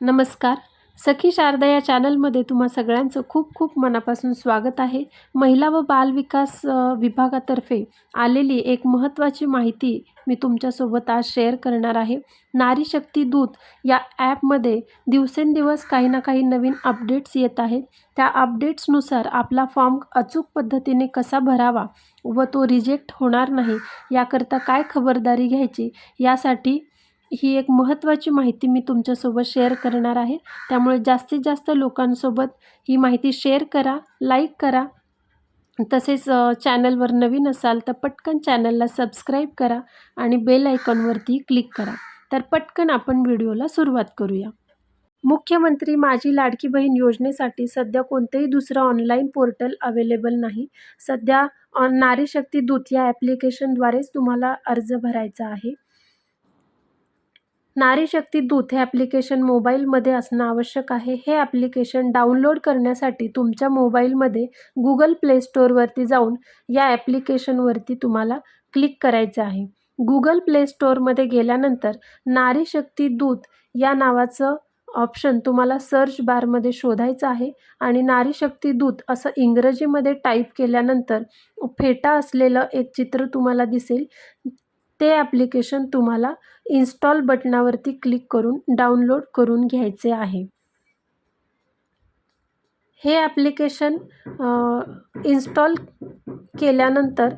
नमस्कार. सखी शारदा या चॅनलमध्ये तुम्हा सगळ्यांचं खूप खूप मनापासून स्वागत आहे. महिला व बालविकास विभागातर्फे आलेली एक महत्त्वाची माहिती मी तुमच्यासोबत आज शेअर करणार आहे. नारी शक्ती दूत या ॲपमध्ये दिवसेंदिवस काही ना काही नवीन अपडेट्स येत आहेत. त्या अपडेट्सनुसार आपला फॉर्म अचूक पद्धतीने कसा भरावा व तो रिजेक्ट होणार नाही याकरता काय खबरदारी घ्यायची यासाठी ही एक महत्त्वाची माहिती मी तुमच्यासोबत शेअर करणार आहे. त्यामुळे जास्तीत जास्त लोकांसोबत ही माहिती शेअर करा लाईक करा. तसेच चॅनलवर नवीन असाल तर पटकन चॅनलला सबस्क्राईब करा आणि बेल आयकॉनवरती क्लिक करा. तर पटकन आपण व्हिडिओला सुरुवात करूया. मुख्यमंत्री माझी लाडकी बहीण योजनेसाठी सध्या कोणतेही दुसरं ऑनलाईन पोर्टल अवेलेबल नाही. सध्या ऑन नारीशक्ती दूत या ॲप्लिकेशनद्वारेच तुम्हाला अर्ज भरायचा आहे. नारी शक्ती दूत हे ॲप्लिकेशन मोबाईलमध्ये असणं आवश्यक आहे. हे ॲप्लिकेशन डाउनलोड करण्यासाठी तुमच्या मोबाईलमध्ये गुगल प्ले स्टोअरवरती जाऊन या ॲप्लिकेशनवरती तुम्हाला क्लिक करायचं आहे. गुगल प्ले स्टोअरमध्ये गेल्यानंतर नारी शक्ती दूत या नावाचं ऑप्शन तुम्हाला सर्च बारमध्ये शोधायचं आहे आणि नारी शक्ती दूत असं इंग्रजीमध्ये टाईप केल्यानंतर फेटा असलेलं एक चित्र तुम्हाला दिसेल. ते ॲप्लिकेशन तुम्हाला इन्स्टॉल बटनावरती क्लिक करून डाउनलोड करून घ्यायचे आहे. हे ॲप्लिकेशन इन्स्टॉल केल्यानंतर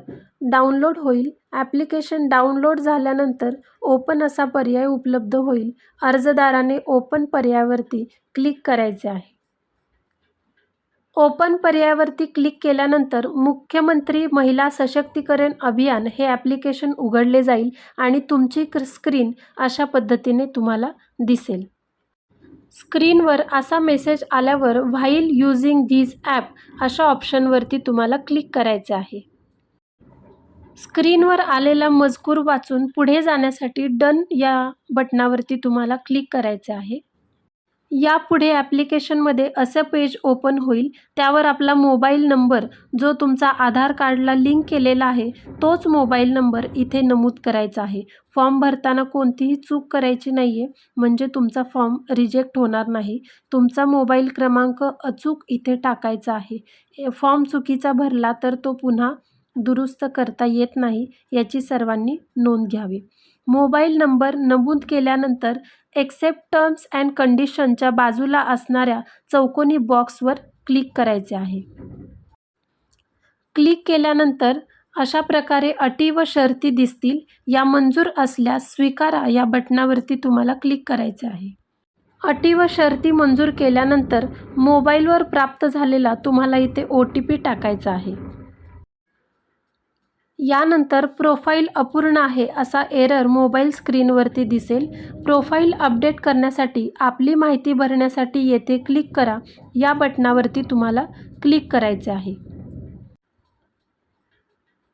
डाउनलोड होईल. ॲप्लिकेशन डाउनलोड झाल्यानंतर ओपन असा पर्याय उपलब्ध होईल. अर्जदाराने ओपन पर्यायावरती क्लिक करायचे आहे. ओपन पर्यायावरती क्लिक केल्यानंतर मुख्यमंत्री महिला सशक्तीकरण अभियान हे ॲप्लिकेशन उघडले जाईल आणि तुमची स्क्रीन अशा पद्धतीने तुम्हाला दिसेल. स्क्रीनवर असा मेसेज आल्यावर व्हाईल यूजिंग धीज ॲप अशा ऑप्शनवरती तुम्हाला क्लिक करायचे आहे. स्क्रीनवर आलेला मजकूर वाचून पुढे जाण्यासाठी डन या बटनावरती तुम्हाला क्लिक करायचे आहे. यापुढे ॲप्लिकेशनमध्ये असं पेज ओपन होईल. त्यावर आपला मोबाईल नंबर जो तुमचा आधार कार्डला लिंक केलेला आहे तोच मोबाईल नंबर इथे नमूद करायचा आहे. फॉर्म भरताना कोणतीही चूक करायची नाही आहे म्हणजे तुमचा फॉर्म रिजेक्ट होणार नाही. तुमचा मोबाईल क्रमांक अचूक इथे टाकायचा आहे. फॉर्म चुकीचा भरला तर तो पुन्हा दुरुस्त करता येत नाही याची सर्वांनी नोंद घ्यावी. मोबाईल नंबर नमूद केल्यानंतर एक्सेप्ट टर्म्स अँड कंडिशनच्या बाजूला असणाऱ्या चौकोनी बॉक्सवर क्लिक करायचे आहे. क्लिक केल्यानंतर अशा प्रकारे अटी व शर्ती दिसतील या मंजूर असल्यास स्वीकारा या बटनावरती तुम्हाला क्लिक करायचे आहे. अटी व शर्ती मंजूर केल्यानंतर मोबाईलवर प्राप्त झालेला तुम्हाला इथे ओ टी पी टाकायचा आहे. यानंतर प्रोफाईल अपूर्ण आहे असा एरर मोबाईल स्क्रीनवरती दिसेल. प्रोफाईल अपडेट करण्यासाठी आपली माहिती भरण्यासाठी येथे क्लिक करा. या बटनावरती तुम्हाला क्लिक करायचे आहे.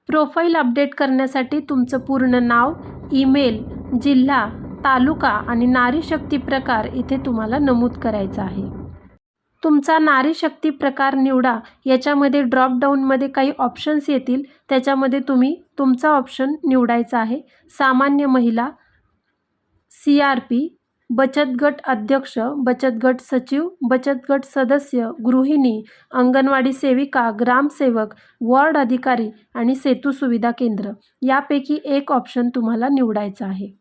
प्रोफाईल अपडेट करण्यासाठी तुमचं पूर्ण नाव ईमेल जिल्हा तालुका आणि नारी शक्ती प्रकार इथे तुम्हाला नमूद करायचा आहे. तुमचा नारी शक्ती प्रकार निवडा. याच्यामध्ये ड्रॉपडाऊनमध्ये काही ऑप्शन्स येतील. त्याच्यामध्ये तुम्ही तुमचा ऑप्शन निवडायचा आहे. सामान्य महिला सी आर पी बचत गट अध्यक्ष बचत गट सचिव बचत गट सदस्य गृहिणी अंगणवाडी सेविका ग्रामसेवक वॉर्ड अधिकारी आणि सेतू सुविधा केंद्र. यापैकी एक ऑप्शन तुम्हाला निवडायचा आहे.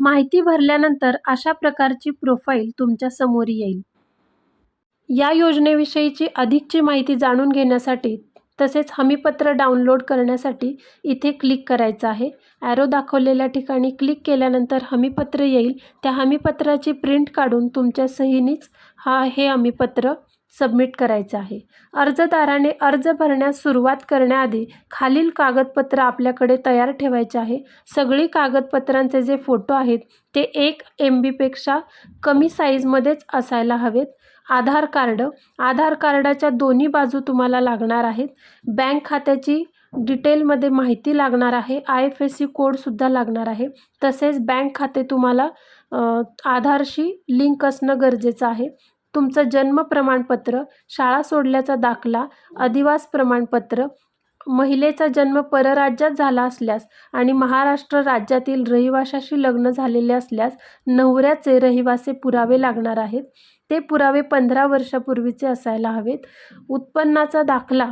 माहिती भरल्यानंतर अशा प्रकारची प्रोफाईल तुमच्यासमोर येईल. या योजनेविषयीची अधिकची माहिती जाणून घेण्यासाठी तसेच हमीपत्र डाउनलोड करण्यासाठी इथे क्लिक करायचं आहे. ॲरो दाखवलेल्या ठिकाणी क्लिक केल्यानंतर हमीपत्र येईल. त्या हमीपत्राची प्रिंट काढून तुमच्या सहीनीच हा हे हमीपत्र सबमिट करायचं आहे. अर्जदाराने अर्ज भरण्यास सुरुवात करण्याआधी खालील कागदपत्र आपल्याकडे तयार ठेवायचे आहे. सगळी कागदपत्रांचे जे फोटो आहेत ते एक एम बीपेक्षा कमी साईजमध्येच असायला हवेत. आधार कार्ड आधार कार्डाच्या दोन्ही बाजू तुम्हाला लागणार आहेत. बँक खात्याची डिटेलमध्ये माहिती लागणार आहे. आय एफ एस सी कोडसुद्धा लागणार आहे. तसेच बँक खाते तुम्हाला आधारशी लिंक असणं गरजेचं आहे. तुमचं जन्म प्रमाणपत्र शाळा सोडल्याचा दाखला अधिवास प्रमाणपत्र महिलेचा जन्म परराज्यात झाला असल्यास आणि महाराष्ट्र राज्यातील रहिवाशाशी लग्न झालेले असल्यास नवऱ्याचे रहिवासी पुरावे लागणार आहेत. ते पुरावे पंधरा वर्षापूर्वीचे असायला हवेत. उत्पन्नाचा दाखला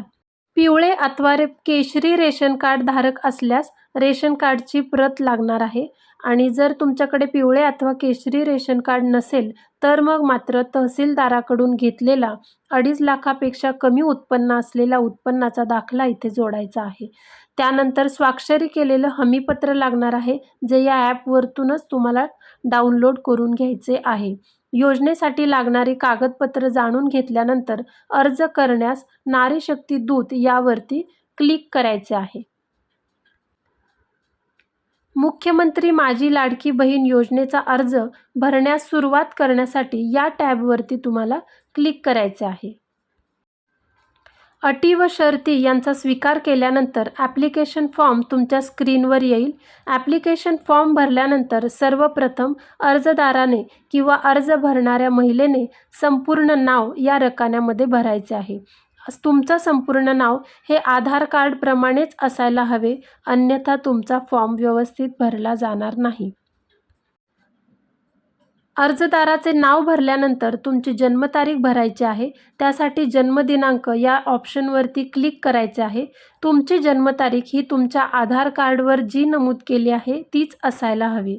पिवळे अथवा रे केशरी रेशन कार्ड धारक असल्यास रेशन कार्डची प्रत लागणार आहे. आणि जर तुमच्याकडे पिवळे अथवा केशरी रेशन कार्ड नसेल तर मग मात्र तहसीलदाराकडून घेतलेला अडीच लाखापेक्षा कमी उत्पन्न असलेला उत्पन्नाचा दाखला इथे जोडायचा आहे. त्यानंतर स्वाक्षरी केलेलं हमीपत्र लागणार आहे जे या ॲपवरतूनच तुम्हाला डाउनलोड करून घ्यायचे आहे. योजनेसाठी लागणारी कागदपत्र जाणून घेतल्यानंतर अर्ज करण्यास नारी शक्ती दूत यावरती क्लिक करायचे आहे. मुख्यमंत्री माझी लाडकी बहीण योजनेचा अर्ज भरण्यास सुरुवात करण्यासाठी या टॅबवरती तुम्हाला क्लिक करायचे आहे. अटी व शर्ती यांचा स्वीकार केल्यानंतर ॲप्लिकेशन फॉर्म तुमच्या स्क्रीनवर येईल. ॲप्लिकेशन फॉर्म भरल्यानंतर सर्वप्रथम अर्जदाराने किंवा अर्ज भरणाऱ्या महिलेने संपूर्ण नाव या रकान्यामध्ये भरायचे आहे. तुमचं संपूर्ण नाव हे आधार कार्डप्रमाणेच असायला हवे अन्यथा तुमचा फॉर्म व्यवस्थित भरला जाणार नाही. अर्जदाराचे नाव भरल्यानंतर तुमची जन्मतारीख भरायची आहे. त्यासाठी जन्मदिनांक या ऑप्शनवरती क्लिक करायचे आहे. तुमची जन्मतारीख ही तुमच्या आधार कार्डवर जी नमूद केली आहे तीच असायला हवी.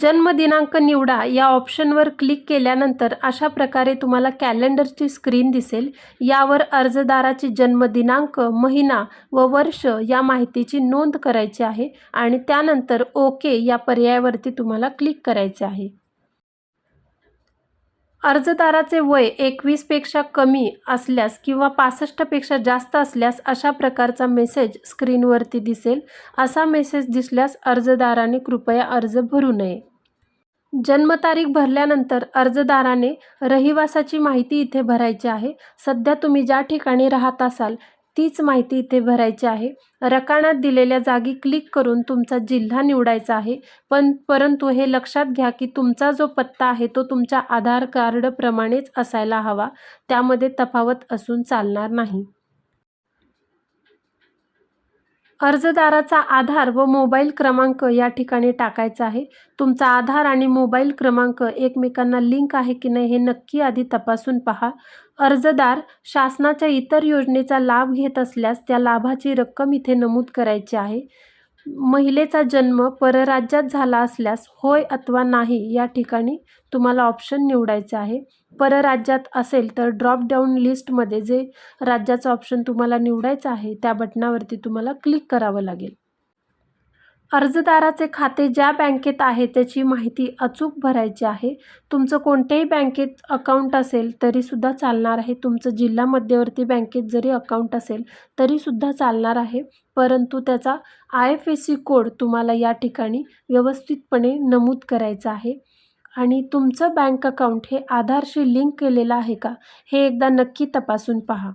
जन्मदिनांक निवडा या ऑप्शनवर क्लिक केल्यानंतर अशा प्रकारे तुम्हाला कॅलेंडरची स्क्रीन दिसेल. यावर अर्जदाराची जन्मदिनांक महिना व वर्ष या माहितीची नोंद करायची आहे आणि त्यानंतर ओके या पर्यायावरती तुम्हाला क्लिक करायचे आहे. अर्जदाराचे वय एकवीसपेक्षा कमी असल्यास किंवा पासष्टपेक्षा जास्त असल्यास अशा प्रकारचा मेसेज स्क्रीनवरती दिसेल. असा मेसेज दिसल्यास अर्जदाराने कृपया अर्ज भरू नये. जन्मतारीख भरल्यानंतर अर्जदाराने रहिवासाची माहिती इथे भरायची आहे. सध्या तुम्ही ज्या ठिकाणी राहत असाल तीच माहिती इथे भरायची आहे. रकाणात दिलेल्या जागी क्लिक करून तुमचा जिल्हा निवडायचा आहे. पण परंतु हे लक्षात घ्या की तुमचा जो पत्ता आहे तो तुमच्या आधार कार्डप्रमाणेच असायला हवा. त्यामध्ये तफावत असून चालणार नाही. अर्जदाराचा आधार व मोबाईल क्रमांक या ठिकाणी टाकायचा आहे. तुमचा आधार आणि मोबाईल क्रमांक एकमेकांना लिंक आहे की नाही हे नक्की आधी तपासून पहा. अर्जदार शासनाच्या इतर योजनेचा लाभ घेत असल्यास त्या लाभाची रक्कम इथे नमूद करायची आहे. महिलेचा जन्म परराज्यात झाला असल्यास होय अथवा नाही या ठिकाणी तुम्हाला ऑप्शन निवडायचं आहे. परराज्यात असेल तर ड्रॉप डाऊन लिस्टमध्ये जे राज्याचं ऑप्शन तुम्हाला निवडायचं आहे त्या बटनावरती तुम्हाला क्लिक करावं लागेल. अर्जदाराचे खाते ज्या बँकेत आहे त्याची माहिती अचूक भरायची आहे. तुमचं कोणत्याही बँकेत अकाउंट असेल तरीसुद्धा चालणार आहे. तुमचं जिल्हा मध्यवर्ती बँकेत जरी अकाउंट असेल तरीसुद्धा चालणार आहे. परंतु त्याचा I F S C code तुम्हाला या ठिकाणी व्यवस्थितपणे नमूद करायचा आहे. आणि तुमचं बँक अकाउंट हे आधारशी लिंक केलेलं आहे का हे एकदा नक्की तपासून पहा.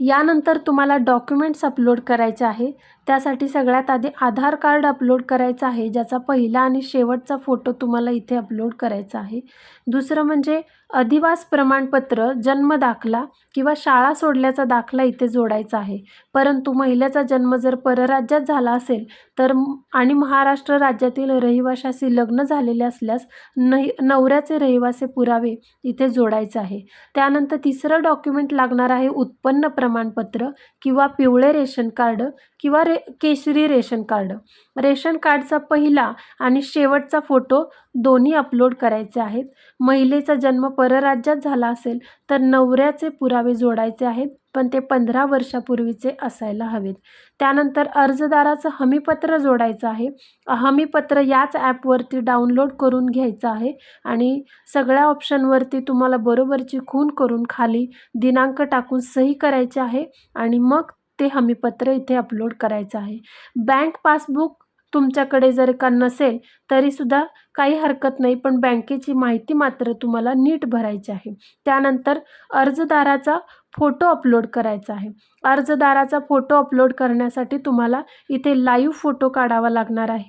यानंतर तुम्हाला डॉक्युमेंट्स अपलोड करायचे आहे त्यासाठी सगळ्यात आधी आधार कार्ड अपलोड करायचं आहे ज्याचा पहिला आणि शेवटचा फोटो तुम्हाला इथे अपलोड करायचा आहे. दुसरं म्हणजे अधिवास प्रमाणपत्र जन्म दाखला किंवा शाळा सोडल्याचा दाखला इथे जोडायचा आहे. परंतु महिलेचा जन्म जर परराज्यात झाला असेल तर आणि महाराष्ट्र राज्यातील रहिवाशाशी लग्न झालेले असल्यास नही नवऱ्याचे रहिवासी पुरावे इथे जोडायचे आहे. त्यानंतर तिसरं डॉक्युमेंट लागणार आहे उत्पन्न प्रमाणपत्र किंवा पिवळे रेशन कार्ड किंवा रे केशरी रेशन कार्ड. रेशन कार्डचा पहिला आणि शेवटचा फोटो दोन्ही अपलोड करायचे आहेत. महिलेचा जन्म परराज्यात झाला असेल तर नवऱ्याचे पुरावे जोडायचे आहेत पण ते पंधरा वर्षापूर्वीचे असायला हवेत. त्यानंतर अर्जदाराचं हमीपत्र जोडायचं आहे. हमीपत्र याच ॲपवरती डाउनलोड करून घ्यायचं आहे आणि सगळ्या ऑप्शनवरती तुम्हाला बरोबरची खून करून खाली दिनांक टाकून सही करायची आहे आणि मग ते हमीपत्र इथे अपलोड करायचं आहे. बँक पासबुक तुमच्याकडे जर का नसेल तरीसुद्धा काही हरकत नाही पण बँकेची माहिती मात्र तुम्हाला नीट भरायची आहे. त्यानंतर अर्जदाराचा फोटो अपलोड करायचा आहे. अर्जदाराचा फोटो अपलोड करण्यासाठी तुम्हाला इथे लाईव्ह फोटो काढावा लागणार आहे.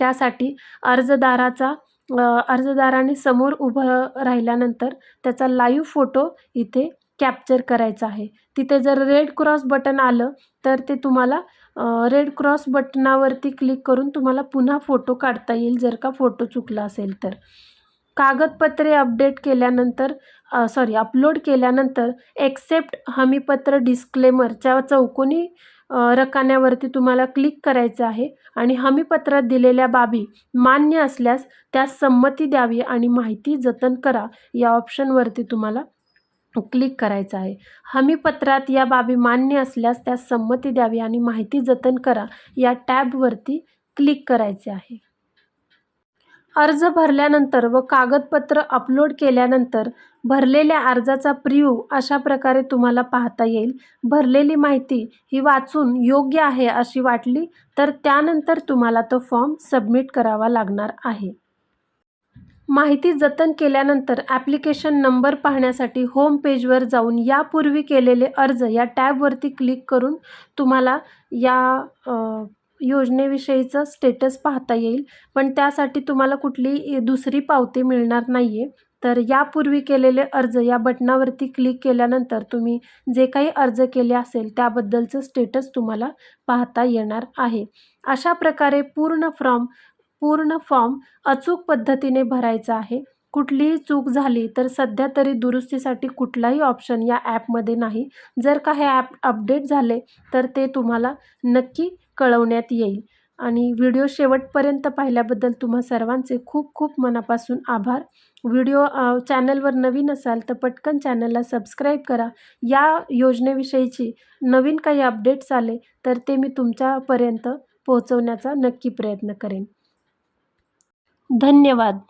त्यासाठी अर्जदाराचा अर्जदाराने समोर उभं राहिल्यानंतर त्याचा लाईव्ह फोटो इथे कॅप्चर करायचं आहे. तिथे जर रेड क्रॉस बटन आलं तर ते तुम्हाला रेड क्रॉस बटनावरती क्लिक करून तुम्हाला पुन्हा फोटो काढता येईल जर का फोटो चुकला असेल तर. कागदपत्रे अपडेट केल्यानंतर सॉरी अपलोड केल्यानंतर एक्सेप्ट हमीपत्र डिस्क्लेमरच्या चौकोनी रकान्यावरती तुम्हाला क्लिक करायचं आहे आणि हमीपत्रात दिलेल्या बाबी मान्य असल्यास त्यास संमती द्यावी आणि माहिती जतन करा. या ऑप्शनवरती तुम्हाला क्लिक करायचं आहे. हमीपत्रात या बाबी मान्य असल्यास त्यास संमती द्यावी आणि माहिती जतन करा. या टॅबवरती क्लिक करायचे आहे. अर्ज भरल्यानंतर व कागदपत्र अपलोड केल्यानंतर भरलेल्या अर्जाचा प्रिव्ह्यू अशा प्रकारे तुम्हाला पाहता येईल. भरलेली माहिती ही वाचून योग्य आहे अशी वाटली तर त्यानंतर तुम्हाला तो फॉर्म सबमिट करावा लागणार आहे. माहिती जतन केल्यानंतर ॲप्लिकेशन नंबर पाहण्यासाठी होम पेजवर जाऊन यापूर्वी केलेले अर्ज या टॅबवरती क्लिक करून तुम्हाला या योजनेविषयीचं स्टेटस पाहता येईल. पण त्यासाठी तुम्हाला कुठली दुसरी पावती मिळणार नाही आहे तर यापूर्वी केलेले अर्ज या बटनावरती क्लिक केल्यानंतर तुम्ही जे काही अर्ज केले असेल त्याबद्दलचं स्टेटस तुम्हाला पाहता येणार आहे. अशा प्रकारे पूर्ण फॉर्म पूर्ण फॉर्म अचूक पद्धतीने भरायचा आहे. कुठलीही चूक झाली तर सध्या तरी दुरुस्तीसाठी कुठलाही ऑप्शन या ॲपमध्ये नाही. जर का हे ॲप अपडेट झाले तर ते तुम्हाला नक्की कळवण्यात येईल. आणि व्हिडिओ शेवटपर्यंत पाहिल्याबद्दल तुम्हा सर्वांचे खूप खूप मनापासून आभार. व्हिडिओ चॅनलवर नवीन असाल तर पटकन चॅनलला सबस्क्राईब करा. या योजनेविषयीची नवीन काही अपडेट्स आले तर ते मी तुमच्यापर्यंत पोहोचवण्याचा नक्की प्रयत्न करेन. धन्यवाद.